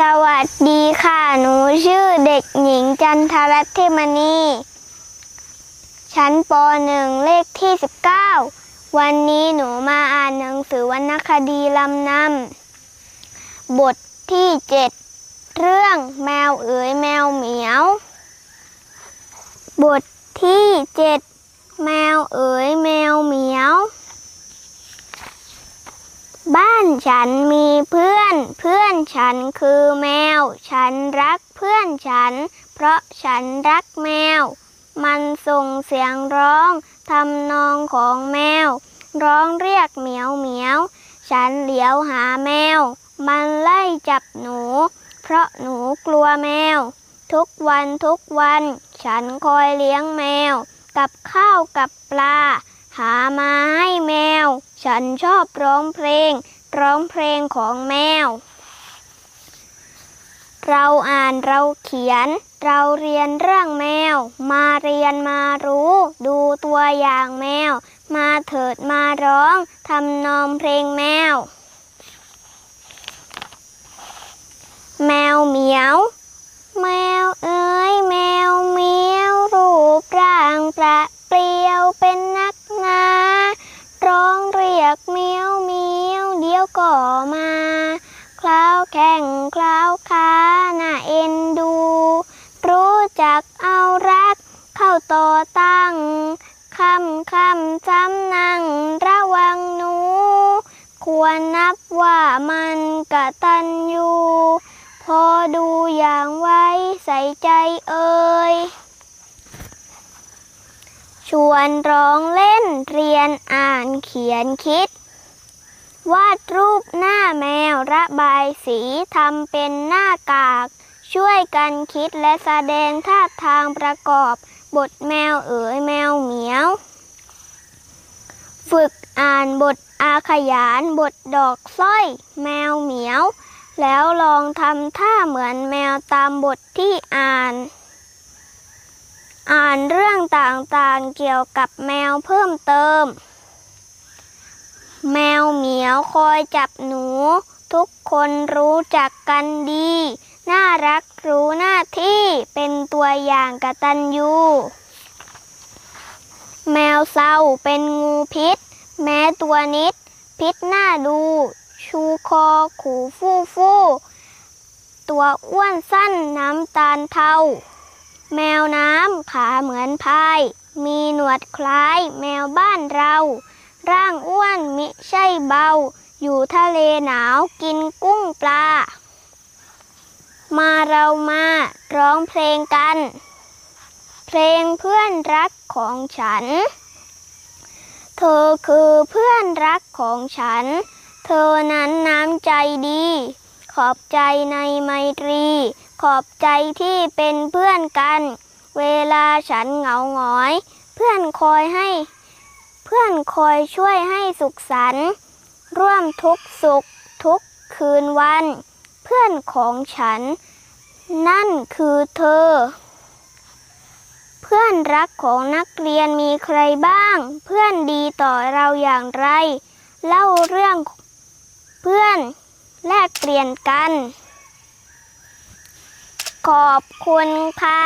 สวัสดีค่ะ หนูชื่อเด็กหญิงจันทรัตน์เทมณี ชั้นป .1 เลขที่ 19 วันนี้หนูมาอ่านหนังสือวรรณคดีลำนำ บทที่ 7 เรื่องแมวเอ๋ยแมวเหมียว บทที่ 7 แมวเอ๋ยแมวเหมียว บ้านฉันมีเพื่อน เพื่อนฉันคือแมว ฉันรักเพื่อนฉัน เพราะฉันรักแมว มันส่งเสียงร้องทำนองของแมว ร้องเรียกเหมียวเหมียว ฉันเหลียวหาแมว มันไล่จับหนู เพราะหนูกลัวแมว ทุกวันทุกวัน ฉันคอยเลี้ยงแมว กับข้าวกับปลา หามาให้แมว ฉันชอบร้องเพลง ร้องเพลงของแมว เราอ่านเราเขียน เราเรียนเรื่องแมว มาเรียนมารู้ ดูตัวอย่างแมว มาเถิดมาร้องทำนองเพลงแมว แมวเหมียว แมวเอยแมวเหมียวรูปร่างประเปรียวเป็นนักหนา ร้องเรียกเมียวเมียวเดี๋ยว ก็มาคล้าวแข่งคล้าวขาน่าเอ็นดู รู้จักเอารักเข้าต่อตั้งคำคำจำนั่งระวังหนู ควรนับว่ามันกะตันอยู่ พอดูอย่างไว้ใส่ใจเอ่ยชวนร้องเล่นเรียนอ่านเขียนคิด วาดรูปหน้าแมวระบายสีทำเป็นหน้ากาก ช่วยกันคิดและแสดงท่าทางประกอบ บทแมวเอ๋ยแมวเหมียว ฝึกอ่านบทอาขยานบทดอกสร้อย แมวเหมียว แล้วลองทำท่าเหมือนแมวตามบทที่อ่าน อ่านเรื่องต่างๆเกี่ยวกับแมวเพิ่มเติม เหมียวคอยจับหนู ทุกคนรู้จักกันดี น่ารักรู้หน้าที่เป็นตัวอย่างกตัญญูแมวเศร้าเป็นงูพิษ แม้ตัวนิด พิษหน้าดู ชูคอขู่ฟู่ฟู่ตัวอ้วนสั้นน้ำตาลเทาแมวน้ำขาเหมือนพาย มีหนวดคล้ายแมวบ้านเรา ร่างอ้วนมิใช่เบา อยู่ทะเลหนาวกินกุ้งปลา มาเรามาร้องเพลงกัน เพลงเพื่อนรักของฉัน เธอคือเพื่อนรักของฉัน เธอนั้นน้ำใจดี ขอบใจในไมตรี ขอบใจที่เป็นเพื่อนกัน เวลาฉันเหงาหงอย เพื่อนคอยให้ เพื่อนคอยช่วยให้สุขสันต์ร่วมทุกสุขทุกคืนวัน เพื่อนของฉัน นั่นคือเธอ เพื่อนรักของนักเรียนมีใครบ้าง เพื่อนดีต่อเราอย่างไร เล่าเรื่องเพื่อนแลกเปลี่ยนกัน ขอบคุณค่ะ